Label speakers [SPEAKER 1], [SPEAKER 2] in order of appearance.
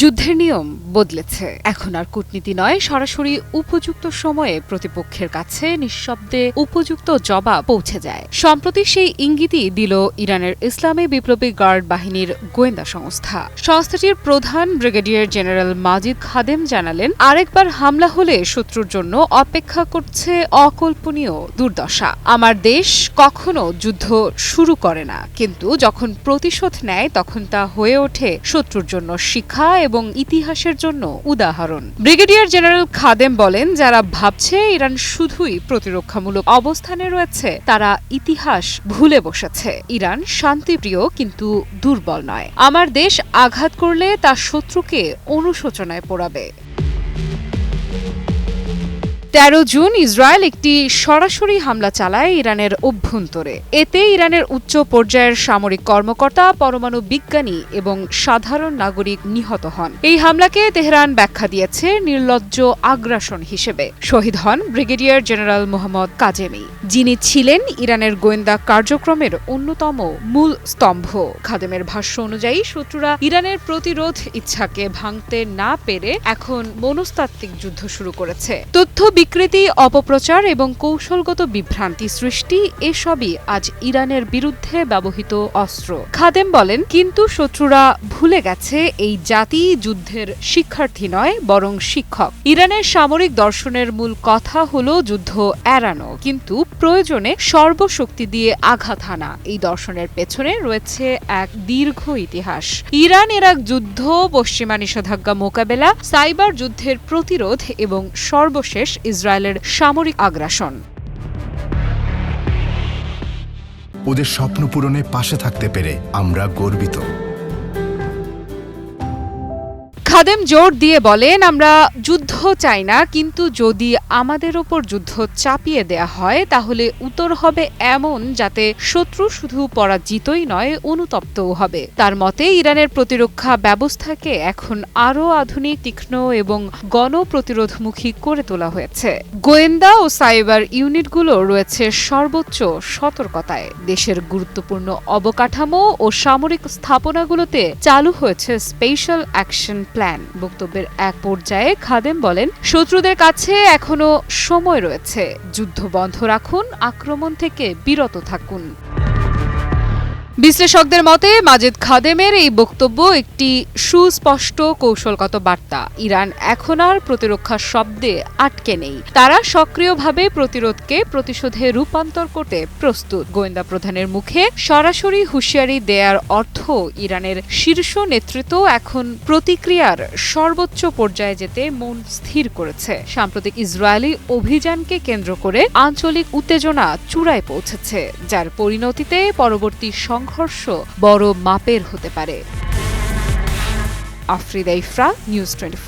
[SPEAKER 1] যুদ্ধের নিয়ম বদলেছে। এখন আর কূটনীতি নয়, সরাসরি উপযুক্ত সময়ে প্রতিপক্ষের কাছে নিঃশব্দে উপযুক্ত জবাব পৌঁছে যায়। সম্প্রতি সেই ইঙ্গিতই দিল ইরানের ইসলামী বিপ্লবী গার্ড বাহিনীর গোয়েন্দা সংস্থা। সংস্থাটির প্রধান ব্রিগেডিয়ার জেনারেল মাজিদ খাদেম জানালেন, আরেকবার হামলা হলে শত্রুর জন্য অপেক্ষা করছে অকল্পনীয় দুর্দশা। আমার দেশ কখনো যুদ্ধ শুরু করে না, কিন্তু যখন প্রতিশোধ নেয়, তখন তা হয়ে ওঠে শত্রুর জন্য শিক্ষা এবং ইতিহাসের জন্য উদাহরণ। ব্রিগেডিয়ার জেনারেল খাদেম বলেন, যারা ভাবছে ইরান শুধুই প্রতিরক্ষামূলক অবস্থানে রয়েছে, তারা ইতিহাস ভুলে বসেছে। ইরান শান্তিপ্রিয় কিন্তু দুর্বল নয়। আমার দেশ আঘাত করলে তা শত্রুকে অনুশোচনায় পোড়াবে। তেরো জুন ইসরায়েল একটি সরাসরি হামলা চালায় ইরানের অভ্যন্তরে। এতে ইরানের উচ্চ পর্যায়ের সামরিক কর্মকর্তা, পরমাণু বিজ্ঞানী এবং সাধারণ নাগরিক নিহত হন। এই হামলাকে তেহরান ব্যাখ্যা দিয়েছে নির্লজ্জ আগ্রাসন হিসেবে। শহীদ হন ব্রিগেডিয়ার জেনারেল মোহাম্মদ কাজেমি, যিনি ছিলেন ইরানের গোয়েন্দা কার্যক্রমের অন্যতম মূল স্তম্ভ। খাদেমের ভাষ্য অনুযায়ী, শত্রুরা ইরানের প্রতিরোধ ইচ্ছাকে ভাঙতে না পেরে এখন মনস্তাত্ত্বিক যুদ্ধ শুরু করেছে। তথ্য বিকৃতি, অপপ্রচার এবং কৌশলগত বিভ্রান্তি সৃষ্টি, এসবই আজ ইরানের বিরুদ্ধে ব্যবহৃত অস্ত্র। খাদেম বলেন, কিন্তু শত্রুরা ভুলে গেছে, এই জাতি যুদ্ধের শিক্ষার্থী নয়, বরং শিক্ষক। ইরানের সামরিক দর্শনের মূল কথা হলো যুদ্ধ এড়ানো। কিন্তু প্রয়োজনে সর্বশক্তি দিয়ে আঘাত হানা এই দর্শনের পেছনে রয়েছে এক দীর্ঘ ইতিহাস। ইরান, ইরাক যুদ্ধ, পশ্চিমা নিষেধাজ্ঞা মোকাবেলা, সাইবার যুদ্ধের প্রতিরোধ এবং সর্বশেষ ইসরায়েলের সামরিক আগ্রাসন।
[SPEAKER 2] ওদের স্বপ্ন পূরণে পাশে থাকতে পেরে আমরা গর্বিত।
[SPEAKER 1] খাদেম জোর দিয়ে বলেন, আমরা যুদ্ধ চাই না, কিন্তু যদি আমাদের ওপর যুদ্ধ চাপিয়ে দেয়া হয়, তাহলে উত্তর হবে এমন যাতে শত্রু শুধু পরাজিতই নয়, অনুতপ্তও হবে। তার মতে, ইরানের প্রতিরক্ষা ব্যবস্থাকে এখন আরও আধুনিক, তীক্ষ্ণ এবং গণপ্রতিরোধমুখী করে তোলা হয়েছে। গোয়েন্দা ও সাইবার ইউনিটগুলো রয়েছে সর্বোচ্চ সতর্কতায়। দেশের গুরুত্বপূর্ণ অবকাঠামো ও সামরিক স্থাপনাগুলোতে চালু হয়েছে স্পেশাল অ্যাকশন প্ল্যান। বক্তব্যের এক পর্যায়ে খাদেম বলেন, শত্রুদের কাছে এখনও সময় রয়েছে। যুদ্ধ বন্ধ রাখুন, আক্রমণ থেকে বিরত থাকুন। বিশ্লেষকদের মতে, মাজেদ খাদেমের এই বক্তব্য একটি সুস্পষ্ট কৌশলগত বার্তা। ইরান এখন আর প্রতিরক্ষা শব্দে আটকে নেই। তারা সক্রিয়ভাবে প্রতিরোধকে প্রতিশোধে রূপান্তর করতে প্রস্তুত। গোয়েন্দা প্রধানের মুখে সরাসরি হুঁশিয়ারি দেয়ার অর্থ ইরানের শীর্ষ নেতৃত্ব এখন প্রতিক্রিয়ার সর্বোচ্চ পর্যায়ে যেতে মন স্থির করেছে। সাম্প্রতিক ইসরায়েলি অভিযানকে কেন্দ্র করে আঞ্চলিক উত্তেজনা চূড়ায় পৌঁছেছে, যার পরিণতিতে পরবর্তী সংঘর্ষ বড় মাপের হতে পারে। Afrida Ifra news twenty